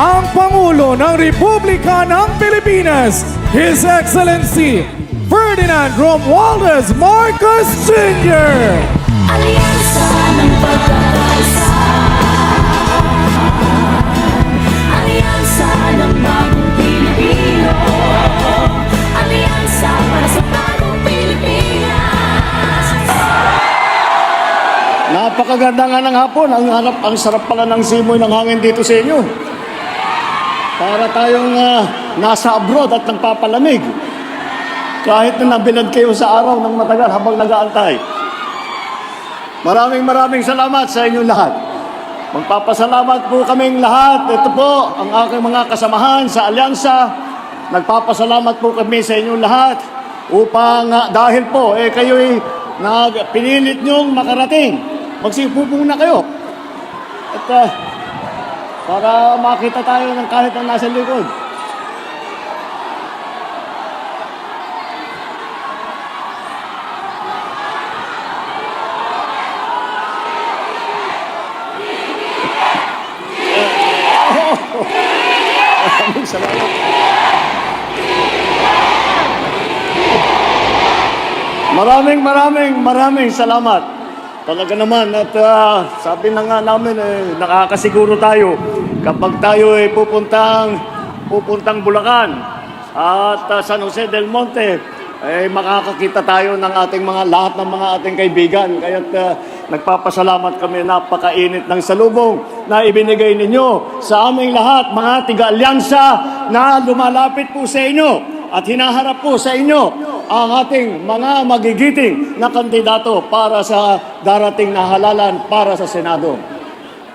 ang Pangulo ng Republika ng Pilipinas, His Excellency Ferdinand Romualdez Marcos Jr. Alyansa ng pagkakaisa Alyansa ng bagong Pilipino Alyansa para sa bagong Pilipinas Napakaganda nga ng hapon. Ang, harap, ang sarap pala ng simoy ng hangin dito sa inyo. Para tayong ah, nasa abroad at nagpapalamig. Kahit na nabilad kayo sa araw ng matagal habang nag-aantay. Maraming maraming salamat sa inyong lahat. Magpapasalamat po kaming lahat. Ito po ang aking mga kasamahan sa Alyansa. Nagpapasalamat po kami sa inyong lahat upang ah, dahil po eh kayo'y nag pinilit niyong makarating. Magsipupong na kayo. At ah, para makita tayo ng kahit ang nasa likod. Maraming maraming maraming salamat. Talaga naman at ah, sabi na nga namin eh, nakakasiguro tayo kapag tayo ay pupuntang pupuntang Bulacan at ah, San Jose del Monte eh makakakita tayo ng ating mga lahat ng mga ating kaibigan. Kaya nagpapasalamat kami napakainit ng salubong na ibinigay ninyo sa aming lahat mga tiga-alyansa na lumalapit po sa inyo at hinaharap po sa inyo ang ating mga magigiting na kandidato para sa darating na halalan para sa Senado.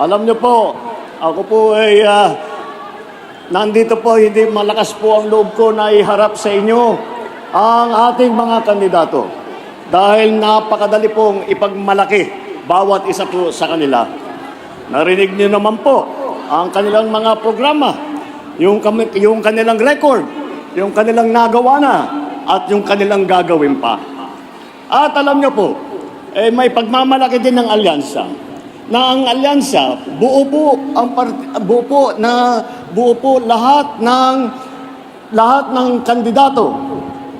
Alam niyo po, ako po ay ah, nandito po, hindi malakas po ang loob ko na iharap sa inyo ang ating mga kandidato. Dahil napakadali pong ipagmalaki bawat isa po sa kanila. Narinig niyo naman po ang kanilang mga programa, yung, yung kanilang record, yung kanilang nagawa na, at yung kanilang gagawin pa. At alam niyo po, eh, may pagmamalaki din ng alyansa. Na ang alyansa, buo po ang part- buo po na buo po lahat ng lahat ng kandidato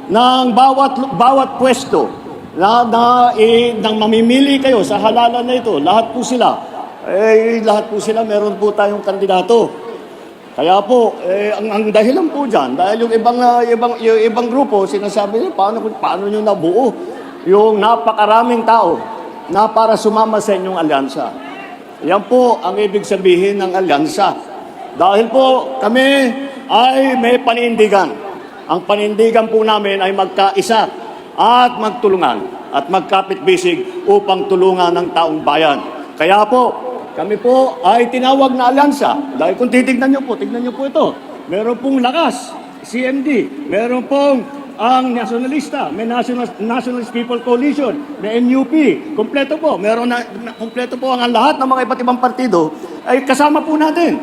ng bawat bawat pwesto na, na eh, nang mamimili kayo sa halalan na ito, lahat po sila eh lahat po sila meron po tayong kandidato. Kaya po, eh, ang, ang dahilan po dyan, dahil yung ibang, ah, ibang, yung ibang grupo, sinasabi nila, paano, paano nyo nabuo yung napakaraming tao na para sumama sa inyong alyansa. Yan po ang ibig sabihin ng alyansa. Dahil po kami ay may panindigan. Ang panindigan po namin ay magkaisa at magtulungan at magkapit-bisig upang tulungan ng taong bayan. Kaya po, kami po ay tinawag na alyansa. Dahil kung titignan nyo po, tignan nyo po ito. Meron pong lakas, CMD. Meron pong ang nationalista, may National, Nationalist People Coalition, may NUP, kompleto po. Meron na, kompleto po ang lahat ng mga iba't ibang partido ay kasama po natin.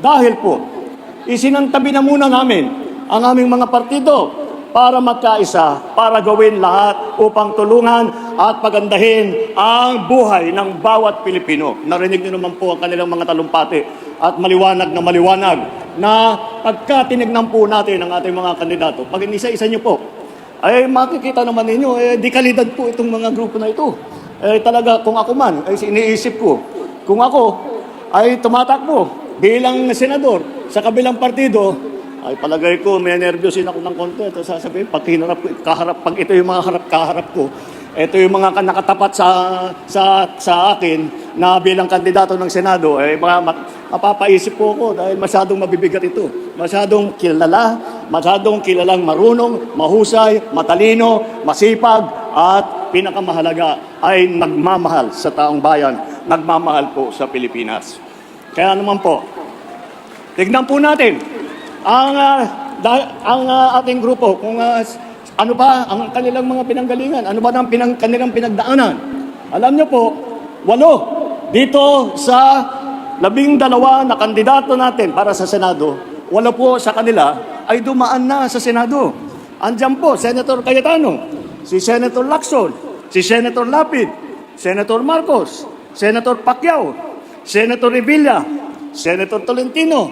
Dahil po, isinantabi na muna namin ang aming mga partido para magkaisa, para gawin lahat upang tulungan at pagandahin ang buhay ng bawat Pilipino. Narinig niyo naman po ang kanilang mga talumpati at maliwanag na maliwanag na pagka tinignan po natin ang ating mga kandidato, pag inisa-isa niyo po, ay makikita naman ninyo, eh, di kalidad po itong mga grupo na ito. Eh, talaga, kung ako man, ay iniisip ko, kung ako ay tumatakbo bilang senador sa kabilang partido, ay palagay ko, may nervyosin ako ng konti. Ito sasabihin, pag hinarap ko, kaharap, pag ito yung mga harap kaharap ko, ito yung mga ka- nakatapat sa, sa, sa akin na bilang kandidato ng Senado, eh, mga, ma- mapapaisip po ako dahil masyadong mabibigat ito. Masyadong kilala, masyadong kilalang marunong, mahusay, matalino, masipag, at pinakamahalaga ay nagmamahal sa taong bayan, nagmamahal po sa Pilipinas. Kaya naman po, tignan po natin ang da- ang ah, ating grupo kung s- ano ba ang kanilang mga pinanggalingan, ano ba ang pinang, kanilang pinagdaanan. Alam niyo po, walo dito sa labing dalawa na kandidato natin para sa Senado, walo po sa kanila ay dumaan na sa Senado. Andiyan po, Senator Cayetano, si Senator Lacson, si Senator Lapid, Senator Marcos, Senator Pacquiao, Senator Revilla, Senator Tolentino,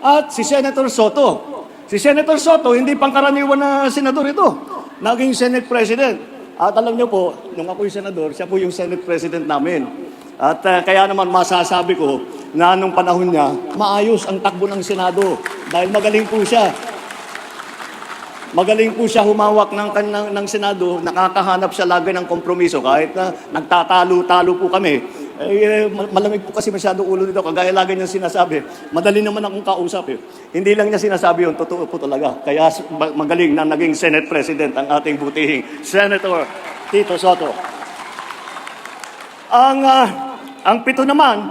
at si Senator Soto. Si Senator Soto, hindi pangkaraniwan na senador ito. Naging Senate President. At alam niyo po, nung ako'y senador, siya po yung Senate President namin. At uh, kaya naman masasabi ko na nung panahon niya, maayos ang takbo ng Senado dahil magaling po siya. Magaling po siya humawak ng, ng, ng Senado, nakakahanap siya lagi ng kompromiso kahit na nagtatalo-talo po kami. Eh, ma- malamig po kasi masyado ulo nito, kagaya lagi niya sinasabi. Madali naman akong kausap eh. Hindi lang niya sinasabi yun, totoo po talaga. Kaya magaling na naging Senate President ang ating butihing Senator Tito Soto. Ang, ah, ang pito naman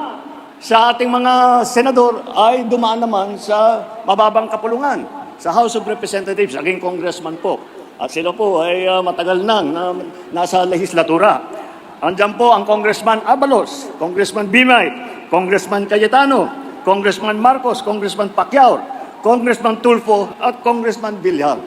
sa ating mga senador ay dumaan naman sa mababang kapulungan sa House of Representatives, naging congressman po. At sila po ay ah, matagal nang na, nasa legislatura. Andiyan po ang Congressman Abalos, Congressman Bimay, Congressman Cayetano, Congressman Marcos, Congressman Pacquiao, Congressman Tulfo at Congressman Villar.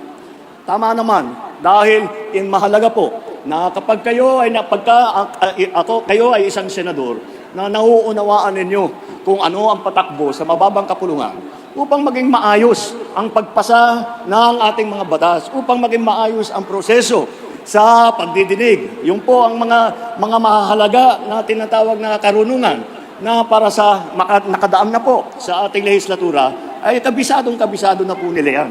Tama naman, dahil in mahalaga po na kapag kayo ay napagka, a- a- ako, kayo ay isang senador na nauunawaan ninyo kung ano ang patakbo sa mababang kapulungan upang maging maayos ang pagpasa ng ating mga batas, upang maging maayos ang proseso sa pagdidinig. Yung po ang mga mga mahalaga na tinatawag na karunungan na para sa maka, nakadaam na po sa ating legislatura ay kabisadong kabisado na po nila yan.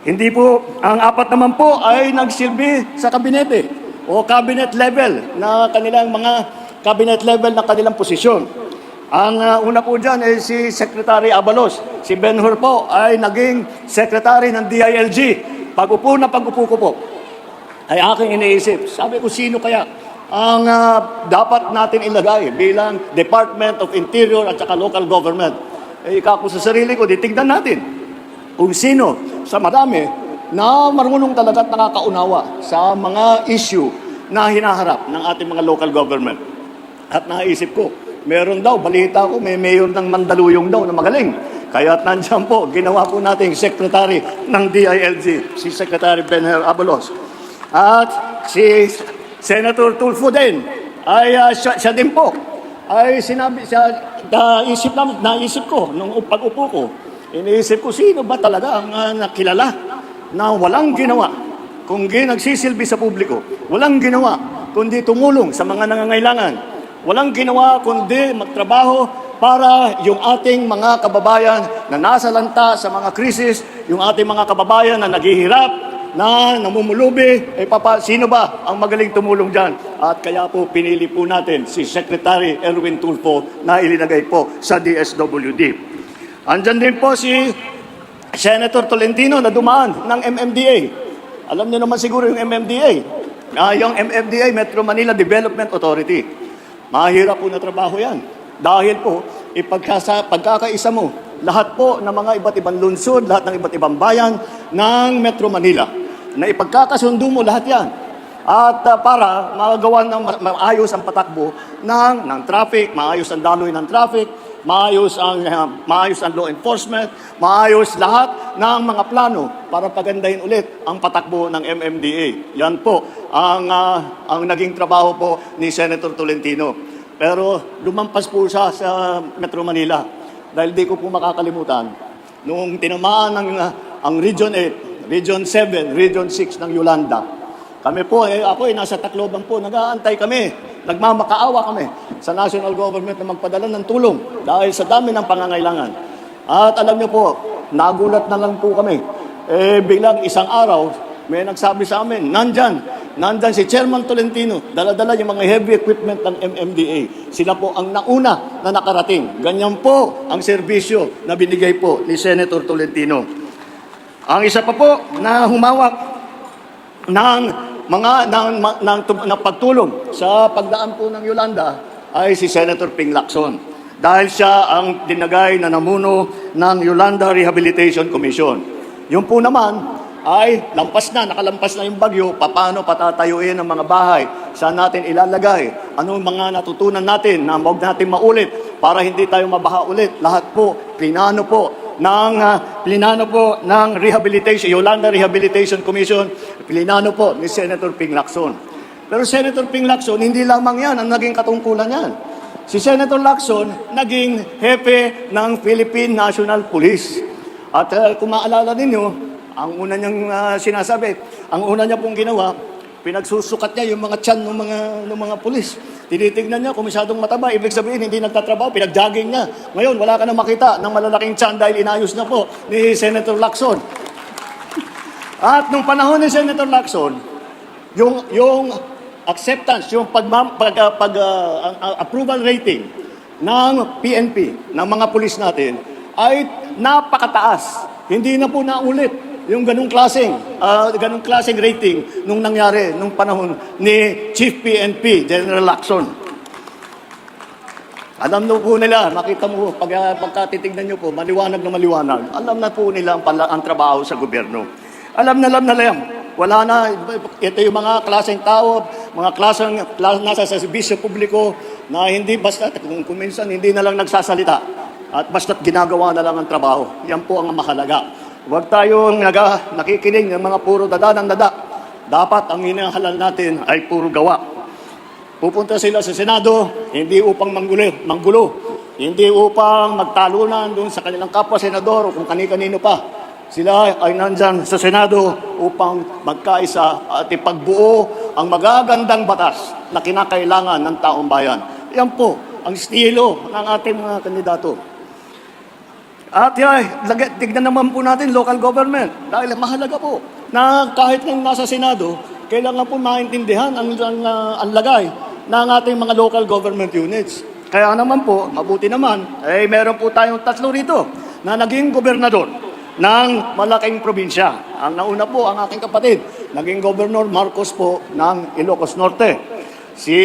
Hindi po, ang apat naman po ay nagsilbi sa kabinete o cabinet level na kanilang mga cabinet level na kanilang posisyon. Ang uh, una po dyan ay si Secretary Abalos. Si Benhur po ay naging Secretary ng DILG. Pag-upo na pag-upo ko po, ay aking iniisip. Sabi ko, sino kaya ang ah, dapat natin ilagay bilang Department of Interior at saka local government? Eh, ika ko sa sarili ko, titignan natin kung sino sa marami na marunong talaga at nakakaunawa sa mga issue na hinaharap ng ating mga local government. At naisip ko, meron daw, balita ko, may mayor ng Mandaluyong daw na magaling. Kaya at nandiyan po, ginawa po nating secretary ng DILG, si Secretary Benher Abalos. At si Senator Tulfo din, ay ah, siya, siya din po, ay sinabi, siya, naisip, na, naisip ko, nung pag-upo ko, iniisip ko, sino ba talaga ang ah, nakilala na walang ginawa, kung nagsisilbi sa publiko, walang ginawa, kundi tumulong sa mga nangangailangan, walang ginawa kundi magtrabaho para yung ating mga kababayan na nasa lanta sa mga krisis, yung ating mga kababayan na naghihirap, na namumulubi, eh papa, sino ba ang magaling tumulong dyan? At kaya po pinili po natin si Secretary Erwin Tulfo na ilinagay po sa DSWD. Andyan din po si Senator Tolentino na dumaan ng MMDA. Alam niyo naman siguro yung MMDA. Ah, yung MMDA, Metro Manila Development Authority. Mahirap po na trabaho yan. Dahil po, ipagkasa, pagkakaisa mo, lahat po ng mga iba't ibang lungsod, lahat ng iba't ibang bayan ng Metro Manila, na ipagkakasundo mo lahat yan. At ah, para magawa ng ma- maayos ang patakbo ng, ng traffic, maayos ang daloy ng traffic, maayos ang, ah, maayos ang law enforcement, maayos lahat ng mga plano para pagandahin ulit ang patakbo ng MMDA. Yan po ang, ah, ang naging trabaho po ni Senator Tolentino. Pero lumampas po siya sa Metro Manila dahil di ko po makakalimutan noong tinamaan ng ah, ang Region 8, Region 7, Region 6 ng Yolanda. Kami po, eh, ako eh, nasa Tacloban po, nag-aantay kami, nagmamakaawa kami sa national government na magpadala ng tulong dahil sa dami ng pangangailangan. At alam niyo po, nagulat na lang po kami. Eh, biglang isang araw, may nagsabi sa amin, nandyan, nandyan si Chairman Tolentino, dala-dala yung mga heavy equipment ng MMDA. Sila po ang nauna na nakarating. Ganyan po ang serbisyo na binigay po ni Senator Tolentino. Ang isa pa po na humawak ng mga ng, ng, ng, ng pagtulong sa pagdaan po ng Yolanda ay si Senator Ping Lacson. Dahil siya ang dinagay na namuno ng Yolanda Rehabilitation Commission. Yung po naman ay lampas na, nakalampas na yung bagyo, paano patatayuin ang mga bahay, saan natin ilalagay, anong mga natutunan natin na huwag natin maulit para hindi tayo mabaha ulit. Lahat po, plinano po ng ah, plinano po ng rehabilitation, Yolanda Rehabilitation Commission, plinano po ni Senator Ping Lacson. Pero Senator Ping Lacson, hindi lamang yan ang naging katungkulan yan. si Senator Lacson naging hepe ng Philippine National Police. At uh, kung maalala ninyo, ang una niyang uh, sinasabi, ang una niya pong ginawa, pinagsusukat niya yung mga tiyan ng mga, ng mga pulis. Tinitignan niya kung mataba, ibig sabihin hindi nagtatrabaho, pinag-jogging niya. Ngayon, wala ka na makita ng malalaking tiyan dahil inayos na po ni Senator Lacson. At nung panahon ni Senator Lacson, yung yung acceptance, yung pag, pag, ah, pag ah, ang- ang approval rating ng PNP, ng mga pulis natin, ay napakataas. Hindi na po naulit yung ganung klaseng, ah, ganung klaseng rating nung nangyari nung panahon ni Chief PNP, General Lacson. Alam na po nila, nakita mo, pag, uh, pagkatitignan nyo po, maliwanag na maliwanag. Alam na po nila ang, pala, ang trabaho sa gobyerno. Alam na alam na lang. Wala na, ito yung mga klaseng tao, mga klaseng klas, nasa sa servisyo publiko na hindi basta, kung, kung minsan hindi na lang nagsasalita at basta ginagawa na lang ang trabaho. Yan po ang mahalaga. Huwag tayong naga, nakikinig ng mga puro dada ng dada. Dapat ang hinahalal natin ay puro gawa. Pupunta sila sa Senado, hindi upang manggulo, manggulo. Hindi upang magtalunan doon sa kanilang kapwa senador o kung kani-kanino pa. Sila ay nandyan sa Senado upang magkaisa at ipagbuo ang magagandang batas na kinakailangan ng taong bayan. Yan po ang estilo ng ating mga kandidato. At yan, lag- tignan naman po natin local government. Dahil mahalaga po na kahit nang nasa Senado, kailangan po maintindihan ang, ang, ah, ang lagay ng ating mga local government units. Kaya naman po, mabuti naman, eh meron po tayong tatlo rito na naging gobernador ng malaking probinsya. Ang nauna po, ang aking kapatid, naging Governor Marcos po ng Ilocos Norte. Si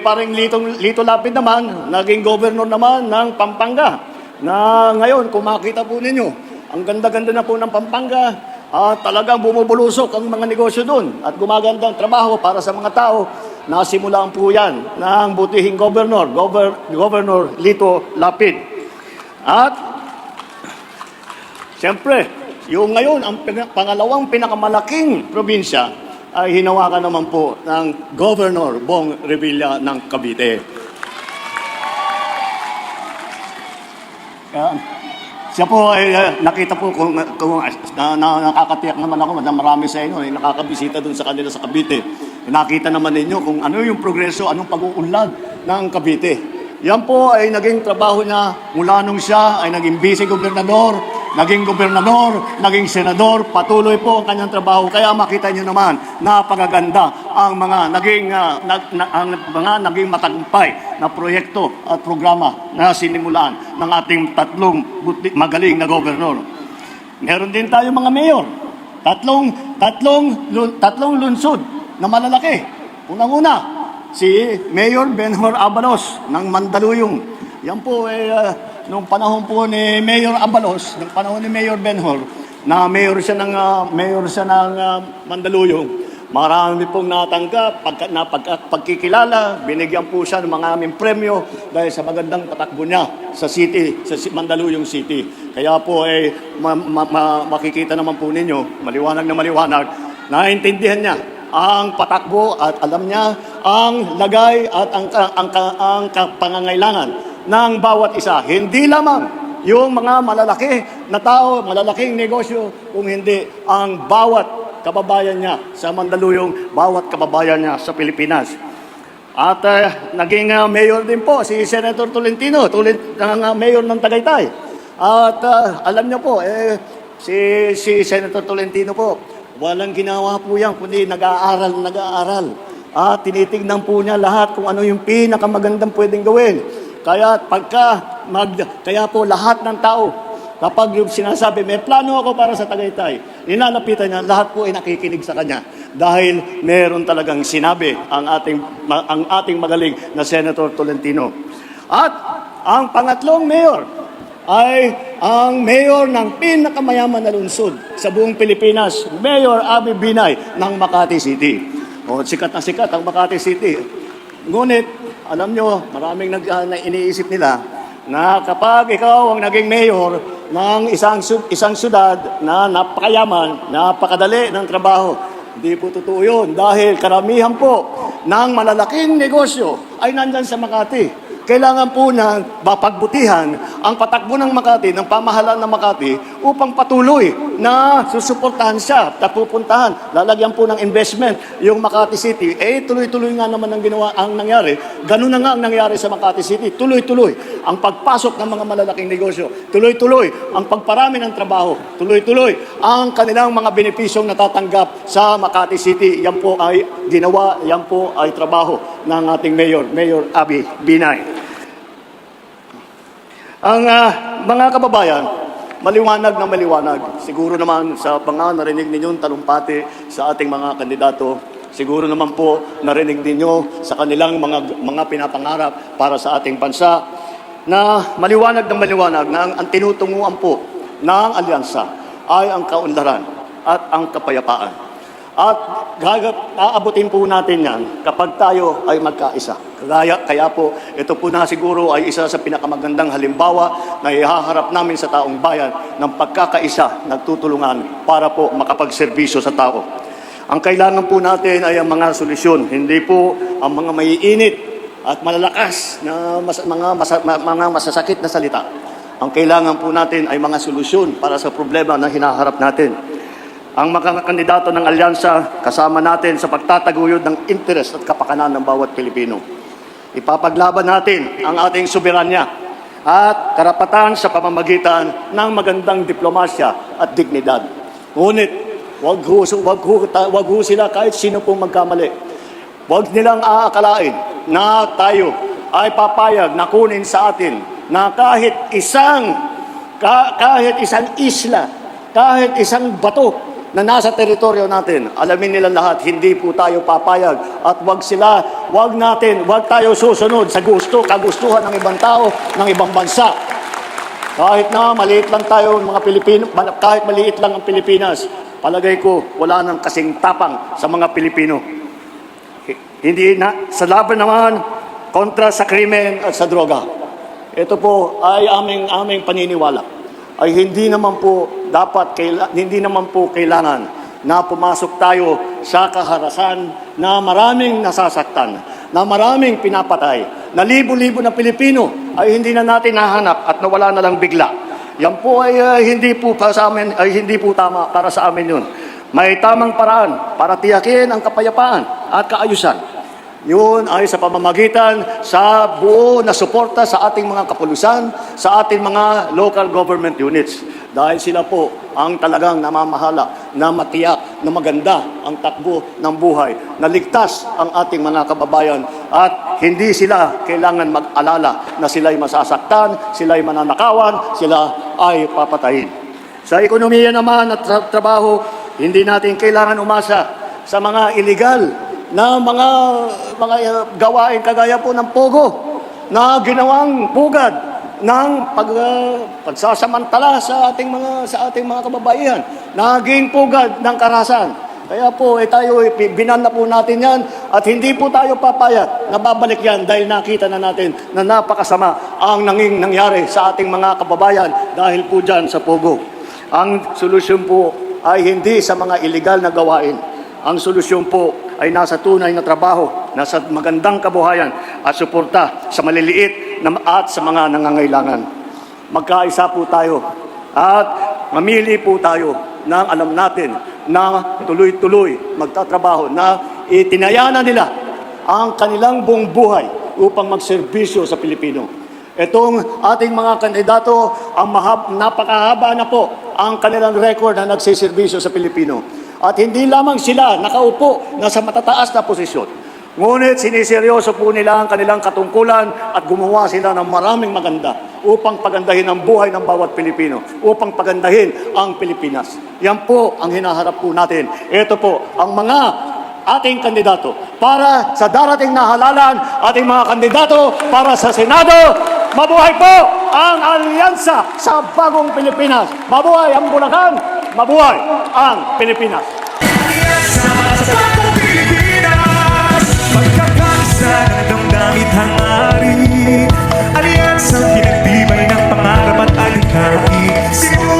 paring Lito, Lito Lapid naman, naging governor naman ng Pampanga. Na ngayon, kung makita po ninyo, ang ganda-ganda na po ng Pampanga, at talagang bumubulusok ang mga negosyo doon at gumaganda ang trabaho para sa mga tao. Nasimulaan po yan ng butihing governor, Gover- Governor Lito Lapid. At Siyempre, yung ngayon, ang pangalawang pinakamalaking probinsya ay hinawakan naman po ng Governor Bong Revilla ng Cavite. Kaya, siya po ay uh, nakita po kung, kung na, na, nakakatiyak naman ako na marami sa inyo ay nakakabisita doon sa kanila sa Cavite. Nakita naman ninyo kung ano yung progreso, anong pag-uunlad ng Cavite. Yan po ay naging trabaho niya mula nung siya ay naging vice-gobernador, naging gobernador, naging senador, patuloy po ang kanyang trabaho. Kaya makita niyo naman, napakaganda ang mga naging, ah, nag- na- ang mga naging matagumpay na proyekto at programa na sinimulan ng ating tatlong magaling na gobernador. Meron din tayo mga mayor. Tatlong, tatlong, tatlong lunsod na malalaki. Unang-una, si Mayor Benhor Abalos ng Mandaluyong. Yan po ay ah, nung panahon po ni Mayor Abalos, nung panahon ni Mayor Benhor, na mayor siya ng ah, mayor siya ng ah, Mandaluyong. Marami pong natanggap, pagka, na pagka, pagkikilala, binigyan po siya ng mga aming premyo dahil sa magandang patakbo niya sa city, sa Mandaluyong City. Kaya po ay ma- ma- ma- makikita naman po ninyo, maliwanag na maliwanag, naintindihan niya ang patakbo at alam niya ang lagay at ang, ang, ang, ang pangangailangan ng bawat isa. Hindi lamang yung mga malalaki na tao, malalaking negosyo, kung hindi ang bawat kababayan niya sa Mandaluyong, bawat kababayan niya sa Pilipinas. At uh, naging uh, mayor din po si Senator Tolentino, tulad ng uh, mayor ng Tagaytay. At uh, alam niyo po, eh, si, si Senator Tolentino po, walang ginawa po yan, kundi nag-aaral, nag-aaral. At tinitignan po niya lahat kung ano yung pinakamagandang pwedeng gawin. Kaya pagka, mag, kaya po lahat ng tao, Kapag yung sinasabi, may plano ako para sa Tagaytay, nilalapitan niya, lahat po ay nakikinig sa kanya. Dahil meron talagang sinabi ang ating, ang ating magaling na Senator Tolentino. At ang pangatlong mayor ay ang mayor ng pinakamayaman na lungsod sa buong Pilipinas, Mayor Abby Binay ng Makati City. O, sikat na sikat ang Makati City. Ngunit, alam nyo, maraming nag, ah, na iniisip nila na kapag ikaw ang naging mayor ng isang, isang syudad na napakayaman, napakadali ng trabaho, hindi po totoo yun dahil karamihan po ng malalaking negosyo ay nandyan sa Makati. kailangan po na mapagbutihan ang patakbo ng Makati, ng pamahalaan ng Makati upang patuloy na susuportahan siya at pupuntahan. Lalagyan po ng investment yung Makati City. Eh, tuloy-tuloy nga naman ang ginawa ang nangyari. Ganun na nga ang nangyari sa Makati City. Tuloy-tuloy ang pagpasok ng mga malalaking negosyo. Tuloy-tuloy ang pagparami ng trabaho. Tuloy-tuloy ang kanilang mga benepisyong natatanggap sa Makati City. Yan po ay ginawa, yan po ay trabaho ng ating Mayor, Mayor Abby Binay. Ang ah, mga kababayan, maliwanag na maliwanag. Siguro naman sa mga narinig ninyong talumpati sa ating mga kandidato, siguro naman po narinig ninyo sa kanilang mga mga pinapangarap para sa ating bansa na maliwanag na maliwanag na ang, ang tinutunguan po ng alyansa ay ang kaunlaran at ang kapayapaan. At aabutin po natin yan kapag tayo ay magkaisa. Kaya, kaya po, ito po na siguro ay isa sa pinakamagandang halimbawa na ihaharap namin sa taong bayan ng pagkakaisa, nagtutulungan para po makapagserbisyo sa tao. Ang kailangan po natin ay ang mga solusyon, hindi po ang mga maiinit at malalakas na mas, mga, masa, ma- mga masasakit na salita. Ang kailangan po natin ay mga solusyon para sa problema na hinaharap natin. Ang mga kandidato ng alyansa kasama natin sa pagtataguyod ng interes at kapakanan ng bawat Pilipino. Ipapaglaban natin ang ating soberanya at karapatan sa pamamagitan ng magandang diplomasya at dignidad. Ngunit, wag ho, wag ho, wag ho sila kahit sino pong magkamali. Huwag nilang aakalain na tayo ay papayag na kunin sa atin na kahit isang ka- kahit isang isla, kahit isang bato na nasa teritoryo natin, alamin nila lahat, hindi po tayo papayag at wag sila, wag natin, wag tayo susunod sa gusto, kagustuhan ng ibang tao, ng ibang bansa. Kahit na maliit lang tayo mga Pilipino, kahit maliit lang ang Pilipinas, palagay ko wala nang kasing tapang sa mga Pilipino. Hindi na, sa laban naman kontra sa krimen at sa droga. Ito po ay aming aming paniniwala. Ay hindi naman po dapat hindi naman po kailangan na pumasok tayo sa kaharasan na maraming nasasaktan, na maraming pinapatay, na libo-libo na Pilipino ay hindi na natin nahanap at nawala na lang bigla. Yan po ay uh, hindi po para sa amin ay hindi po tama para sa amin yun. May tamang paraan para tiyakin ang kapayapaan at kaayusan. Yun ay sa pamamagitan sa buo na suporta sa ating mga kapulusan, sa ating mga local government units. Dahil sila po ang talagang namamahala na matiyak na maganda ang takbo ng buhay, na ligtas ang ating mga kababayan at hindi sila kailangan mag-alala na sila'y masasaktan, sila'y mananakawan, sila ay papatayin. Sa ekonomiya naman at sa trabaho, hindi natin kailangan umasa sa mga illegal na mga mga uh, gawain kagaya po ng pogo na ginawang pugad ng pag, uh, pagsasamantala sa ating mga sa ating mga kababaihan. Naging pugad ng karahasan. Kaya po eh, tayo eh, binan na po natin yan at hindi po tayo papayag na babalik yan dahil nakita na natin na napakasama ang nanging nangyari sa ating mga kababayan dahil po dyan sa pogo. Ang solusyon po ay hindi sa mga illegal na gawain. Ang solusyon po ay nasa tunay na trabaho, nasa magandang kabuhayan at suporta sa maliliit na at sa mga nangangailangan. Magkaisa po tayo at mamili po tayo ng alam natin na tuloy-tuloy magtatrabaho na itinayanan nila ang kanilang buong buhay upang magserbisyo sa Pilipino. Itong ating mga kandidato, ang mahab, napakahaba na po ang kanilang record na nagsiservisyo sa Pilipino. At hindi lamang sila nakaupo na sa matataas na posisyon. Ngunit siniseryoso po nila ang kanilang katungkulan at gumawa sila ng maraming maganda upang pagandahin ang buhay ng bawat Pilipino, upang pagandahin ang Pilipinas. Yan po ang hinaharap po natin. Ito po ang mga ating kandidato para sa darating na halalan, ating mga kandidato para sa Senado. Mabuhay po ang alyansa sa bagong Pilipinas. Mabuhay ang Bulacan. Mabuhay ang Pilipinas! Pagkakasa ng damdamit hangari Alyansang pinagtibay ng pangarap at alikati Sinuha